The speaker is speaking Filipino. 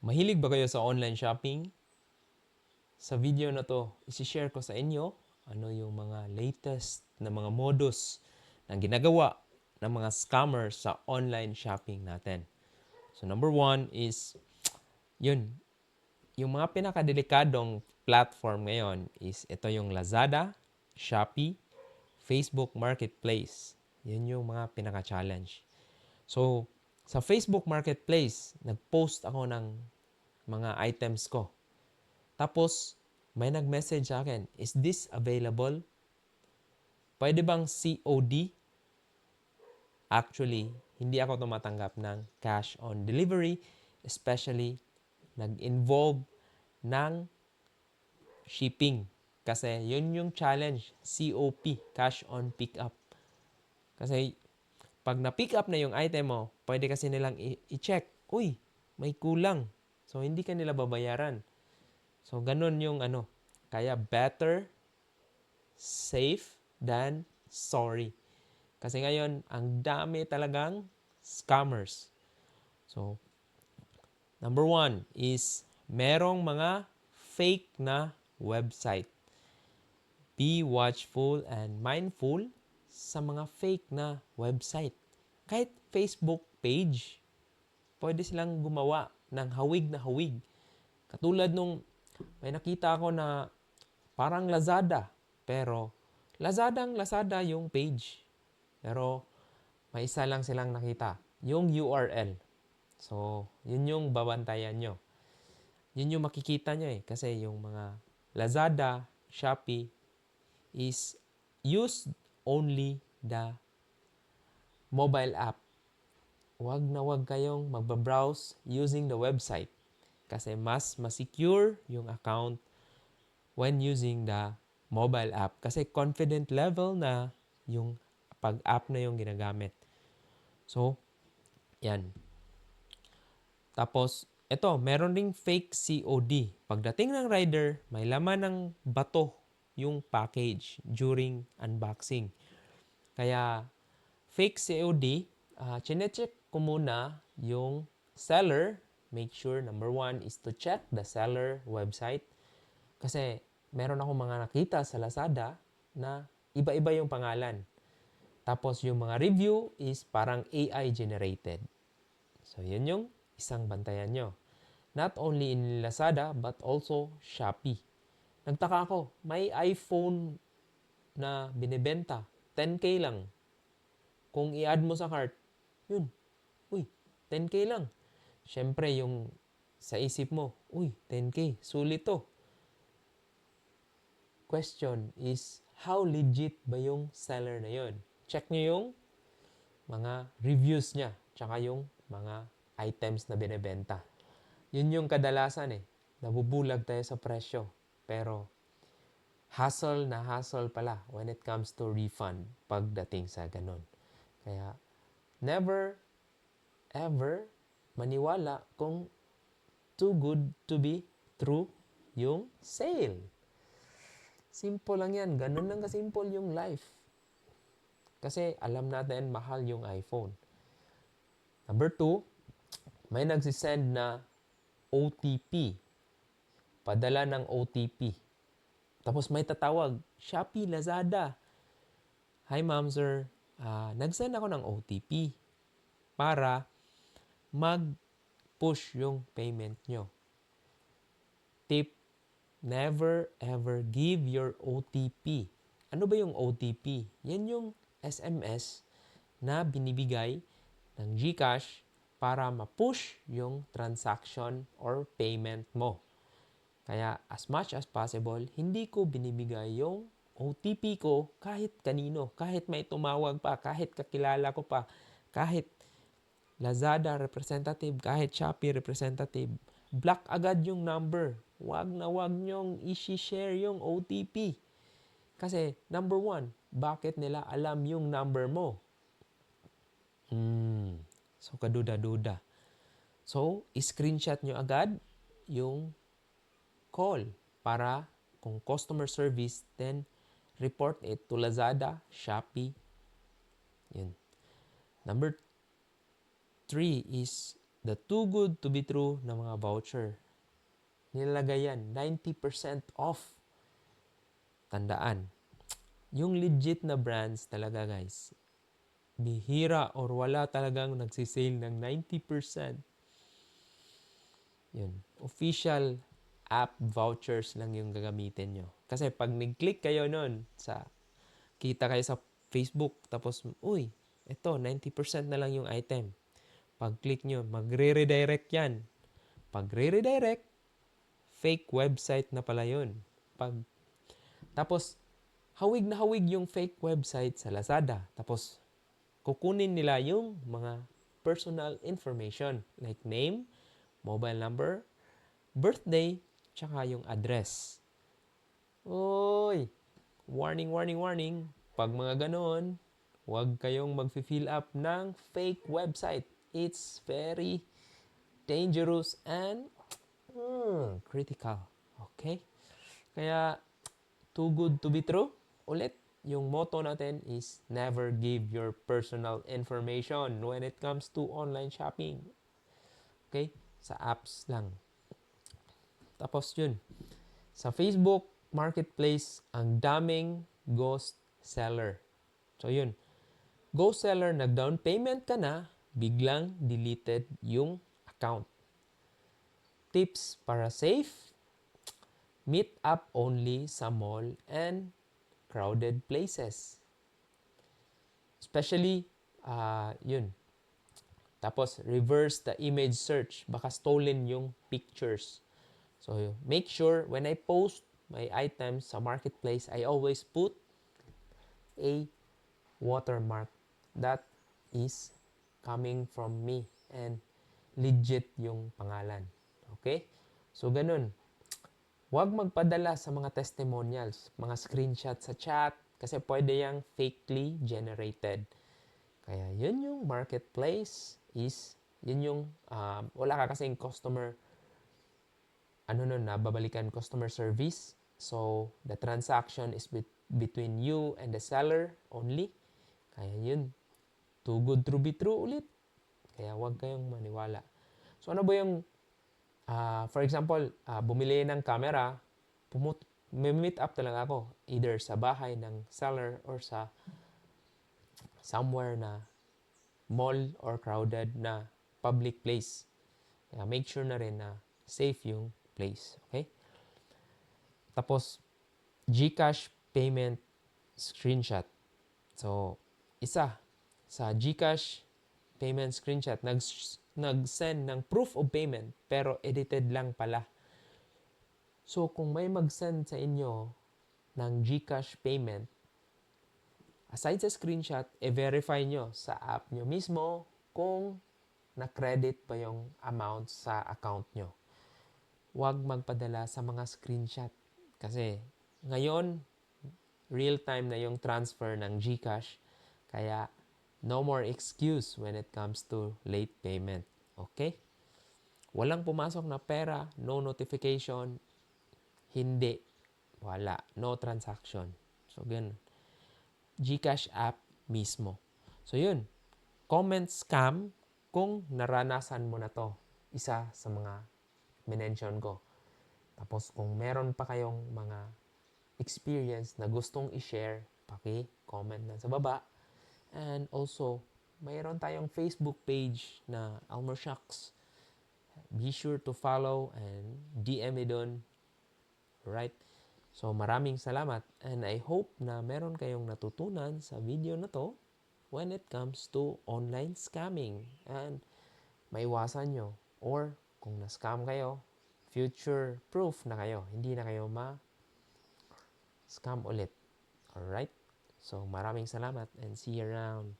Mahilig ba kayo sa online shopping? Sa video na to, isi-share ko sa inyo ano yung mga latest na mga modus na ginagawa ng mga scammers sa online shopping natin. So number one is, yun, yung mga pinakadelikadong platform ngayon is ito yung Lazada, Shopee, Facebook Marketplace. Yun yung mga pinaka-challenge. So, sa Facebook Marketplace, nag-post ako ng mga items ko. Tapos, may nag-message sa akin, is this available? Pwede bang COD? Actually, hindi ako tumatanggap ng cash on delivery, especially nag-involve ng shipping. Kasi yun yung challenge, COP, cash on pickup. Kasi pag na-pick up na yung item mo, pwede kasi nilang i-check, uy, may kulang. So, hindi ka nila babayaran. So, ganun yung ano. Kaya better safe than sorry. Kasi ngayon, ang dami talagang scammers. So, number one is merong mga fake na website. Be watchful and mindful sa mga fake na website. Kahit Facebook page, pwede silang gumawa ng hawig na hawig. Katulad nung may nakita ako na parang Lazada, pero Lazada ang Lazada yung page. Pero may isa lang silang nakita, yung URL. So, yun yung babantayan nyo. Yun yung makikita nyo eh. Kasi yung mga Lazada, Shopee is use only the mobile app. Huwag na huwag kayong magbabrowse using the website. Kasi mas masecure yung account when using the mobile app. Kasi confident level na yung pag-app na yung ginagamit. So, yan. Tapos, ito, meron ding fake COD. Pagdating ng rider, may laman ng bato yung package during unboxing. Kaya, fake COD, uh, chinecheck ko muna yung seller. Make sure, number one, is to check the seller website. Kasi, meron ako mga nakita sa Lazada na iba-iba yung pangalan. Tapos, yung mga review is parang AI generated. So, yun yung isang bantayan nyo. Not only in Lazada, but also Shopee. Nagtaka ako, may iPhone na binibenta. 10K lang. Kung i-add mo sa cart, yun. Uy, 10K lang. Siyempre, yung sa isip mo, uy, 10K, sulit to. Question is, how legit ba yung seller na yon? Check nyo yung mga reviews niya, tsaka yung mga items na binebenta. Yun yung kadalasan eh. Nabubulag tayo sa presyo. Pero hassle na hassle pala when it comes to refund pagdating sa ganun. Kaya never ever maniwala kung too good to be true yung sale. Simple lang yan. Ganun lang kasimple yung life. Kasi alam natin mahal yung iPhone. Number two, may nagsisend na OTP. Padala ng OTP. Tapos may tatawag, Shopee, Lazada. Hi ma'am, sir. Uh, nag-send ako ng OTP para mag-push yung payment nyo. Tip, never ever give your OTP. Ano ba yung OTP? Yan yung SMS na binibigay ng GCash para ma-push yung transaction or payment mo. Kaya as much as possible, hindi ko binibigay yung OTP ko kahit kanino, kahit may tumawag pa, kahit kakilala ko pa, kahit Lazada representative, kahit Shopee representative. Block agad yung number. Wag na wag nyong i-share yung OTP. Kasi number one, bakit nila alam yung number mo? Hmm. So, kaduda-duda. So, screenshot nyo agad yung call para kung customer service, then report it to Lazada, Shopee. Yun. Number three is the too good to be true na mga voucher. Nilalagay yan, 90% off. Tandaan, yung legit na brands talaga guys, bihira or wala talagang nagsisale ng 90%. Yun. Official app vouchers lang yung gagamitin nyo. Kasi pag nag-click kayo nun sa, kita kayo sa Facebook, tapos, uy, ito, 90% na lang yung item. Pag-click nyo, magre-redirect yan. Pag re-redirect, fake website na pala yun. Pag, tapos, hawig na hawig yung fake website sa Lazada. Tapos, kukunin nila yung mga personal information like name, mobile number, birthday, tsaka yung address. Uy! Warning, warning, warning. Pag mga ganon, huwag kayong mag-fill up ng fake website. It's very dangerous and hmm, critical. Okay? Kaya, too good to be true. Ulit, yung motto natin is never give your personal information when it comes to online shopping. Okay? Sa apps lang. Tapos yun, sa Facebook Marketplace, ang daming ghost seller. So yun, ghost seller, nag-down payment ka na, biglang deleted yung account. Tips para safe, meet up only sa mall and crowded places. Especially, ah yun. Tapos, reverse the image search. Baka stolen yung pictures. So, make sure when I post my items sa marketplace, I always put a watermark that is coming from me and legit yung pangalan. Okay? So, ganun. Huwag magpadala sa mga testimonials, mga screenshot sa chat, kasi pwede yung fakely generated. Kaya yun yung marketplace is, yun yung, um, wala ka kasing customer, ano nun, nababalikan customer service. So, the transaction is bet- between you and the seller only. Kaya yun, too good to be true ulit. Kaya huwag kayong maniwala. So, ano ba yung Ah, for example, ah, bumili ng camera, pumut may meet up talaga ako either sa bahay ng seller or sa somewhere na mall or crowded na public place. Kaya make sure na rin na safe yung place. Okay? Tapos, GCash payment screenshot. So, isa sa GCash payment screenshot, nag nag-send ng proof of payment pero edited lang pala. So kung may mag-send sa inyo ng GCash payment, aside sa screenshot, i-verify nyo sa app nyo mismo kung na-credit pa yung amount sa account nyo. Huwag magpadala sa mga screenshot kasi ngayon, real time na yung transfer ng GCash kaya no more excuse when it comes to late payment. Okay? Walang pumasok na pera, no notification, hindi. Wala. No transaction. So, ganun. Gcash app mismo. So, yun. Comment scam kung naranasan mo na to. Isa sa mga minention ko. Tapos, kung meron pa kayong mga experience na gustong i-share, paki-comment na sa baba And also, mayroon tayong Facebook page na Almer Shocks. Be sure to follow and DM me doon. Right? So, maraming salamat and I hope na meron kayong natutunan sa video na to when it comes to online scamming and maiwasan nyo or kung na-scam kayo, future proof na kayo. Hindi na kayo ma-scam ulit. Alright? So maraming salamat and see you around.